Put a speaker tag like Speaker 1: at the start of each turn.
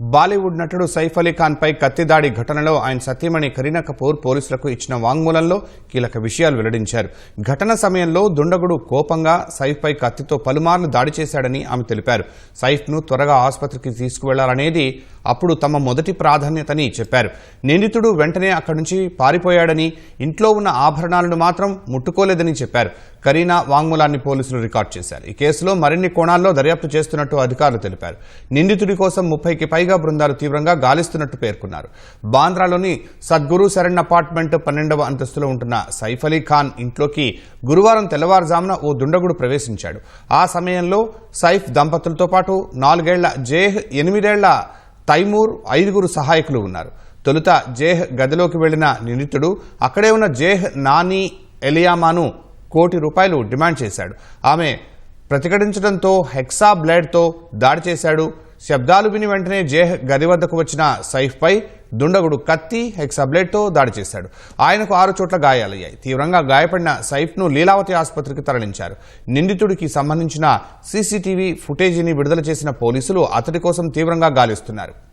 Speaker 1: బాలీవుడ్ నటుడు సైఫ్ అలీ ఖాన్ పై కత్తిదాడి ఘటనలో ఆయన సతీమణి కరీనా కపూర్ పోలీసులకు ఇచ్చిన వాంగ్మూలంలో కీలక విషయాలు వెల్లడించారు. ఘటన సమయంలో దుండగుడు కోపంగా సైఫ్ పై కత్తితో పలుమార్లు దాడి చేశాడని ఆమె తెలిపారు. సైఫ్ను త్వరగా ఆసుపత్రికి తీసుకువెళ్ళాలనేది అప్పుడు తమ మొదటి ప్రాధాన్యతని చెప్పారు. నిందితుడు వెంటనే అక్కడి నుంచి పారిపోయాడని ఇంట్లో ఉన్న ఆభరణాలను మాత్రం ముట్టుకోలేదని చెప్పారు. కరీనా వాంగ్మూలాన్ని పోలీసులు రికార్డు చేశారు. ఈ కేసులో మరిన్ని కోణాల్లో దర్యాప్తు చేస్తున్నట్టు అధికారులు తెలిపారు. నిందితుడి కోసం ముప్పైకి పైగా బృందాలు తీవ్రంగా గాలిస్తున్నట్టు పేర్కొన్నారు. బాంద్రాలోని సద్గురు శరణ్ అపార్ట్మెంట్ పన్నెండవ అంతస్తులో ఉంటున్న సైఫ్ అలీ ఖాన్ ఇంట్లోకి గురువారం తెల్లవారుజామున ఓ దుండగుడు ప్రవేశించాడు. ఆ సమయంలో సైఫ్ దంపతులతో పాటు నాలుగేళ్ళ జేహ్ ఎనిమిదేళ్ళ తైమూర్ ఐదుగురు సహాయకులు ఉన్నారు. తొలుత జేహ్ గదిలోకి వెళ్ళిన నిందితుడు అక్కడే ఉన్న జేహ్ నాని ఎలియామాను కోటి రూపాయలు డిమాండ్ చేశాడు. ఆమె ప్రతిఘటించడంతో హెక్సా బ్లేడ్తో దాడి చేశాడు. శబ్దాలు విని వెంటనే జేహ్ గది వద్దకు వచ్చిన సైఫ్పై దుండగుడు కత్తి హెక్సా బ్లేడ్తో దాడి చేశాడు. ఆయనకు ఆరు చోట్ల గాయాలయ్యాయి తీవ్రంగా గాయపడిన సైఫ్ను లీలావతి ఆసుపత్రికి తరలించారు. నిందితుడికి సంబంధించిన సీసీటీవీ ఫుటేజీని విడుదల చేసిన పోలీసులు అతడి కోసం తీవ్రంగా గాలిస్తున్నారు.